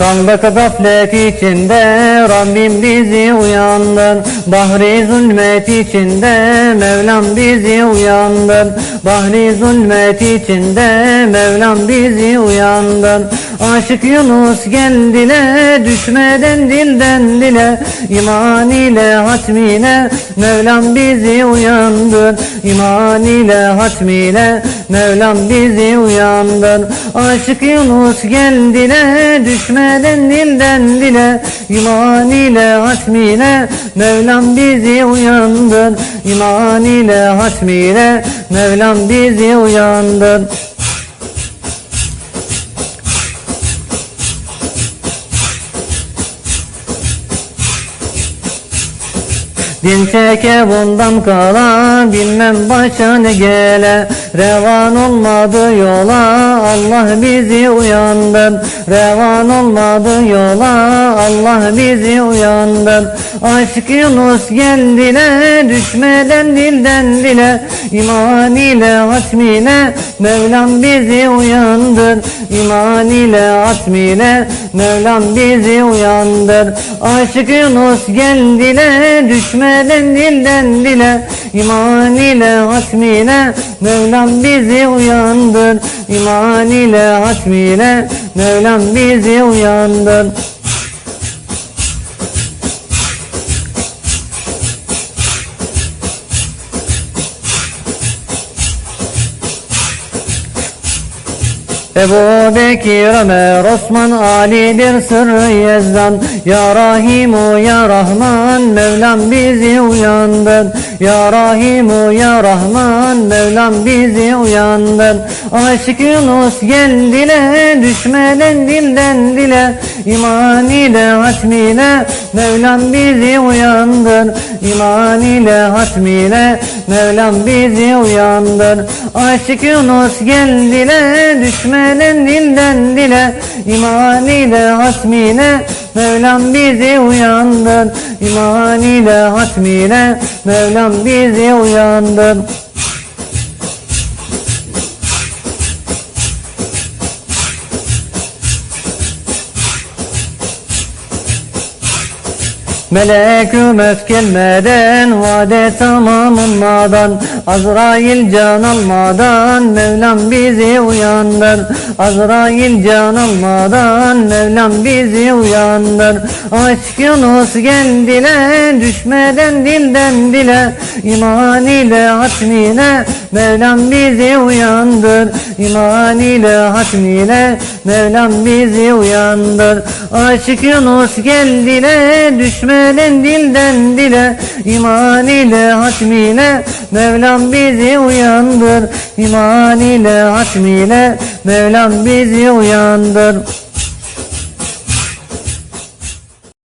Kandık gaflet içinde Rabbim bizi uyandır Bahri zulmet içinde Mevlam bizi uyandır Bahri zulmet içinde Mevlam bizi uyandır Aşık Yunus geldiler Düşmeden dilden dile İman ile hatmine Mevlam bizi uyandır. İman ile hatmine Mevlam bizi uyandır. Aşık Yunus geldiler Düşmeden dilden dile İman ile hatmine Mevlam bizi uyandır. İman ile hatmine Mevlam bizi uyandır Dil çeke bundan kala bilmem başa ne gele. Revan olmadı yola Allah bizi uyandır Revan olmadı yola Allah bizi uyandır Aşk Yunus geldiler düşmeden dilden dile İman ile hatmine Mevlam bizi uyandır. İman ile hatmine Mevlam bizi uyandır. Aşık Yunus geldiler düşmeden dilden dile İman ile hatmine Mevlam bizi uyandır. İman ile hatmine Mevlam bizi uyandır Ebu Bekir, Ömer, Osman, Ali'dir sırrı yezdan Ya Rahimu, Ya Rahman, Mevlam bizi uyandır Ya Rahimu, Ya Rahman, Mevlam bizi uyandır Aşık Yunus geldiler, düşmeden dilden dile. İman ile hatmine, Mevlam bizi uyandır İman ile hatmine, Mevlam bizi uyandır Aşık Yunus geldiler, düşmeden dilden dile İman ile hatmine Mevlam bizi uyandır İman ile hatmine Mevlam bizi uyandır Melek ümmet gelmeden Vade tamamlanmadan Azrail can almadan Mevlam bizi uyandır. Azrail can almadan Mevlam bizi uyandır. Aşk Yunus geldiler Düşmeden dilden dile İman ile hatmine Mevlam bizi uyandır. İman ile hatmine Mevlam bizi uyandır. Aşık Yunus geldiler Düşmeden dilden dile İman ile hatmine Mevlam bizi uyandır İman ile hatmine Mevlam bizi uyandır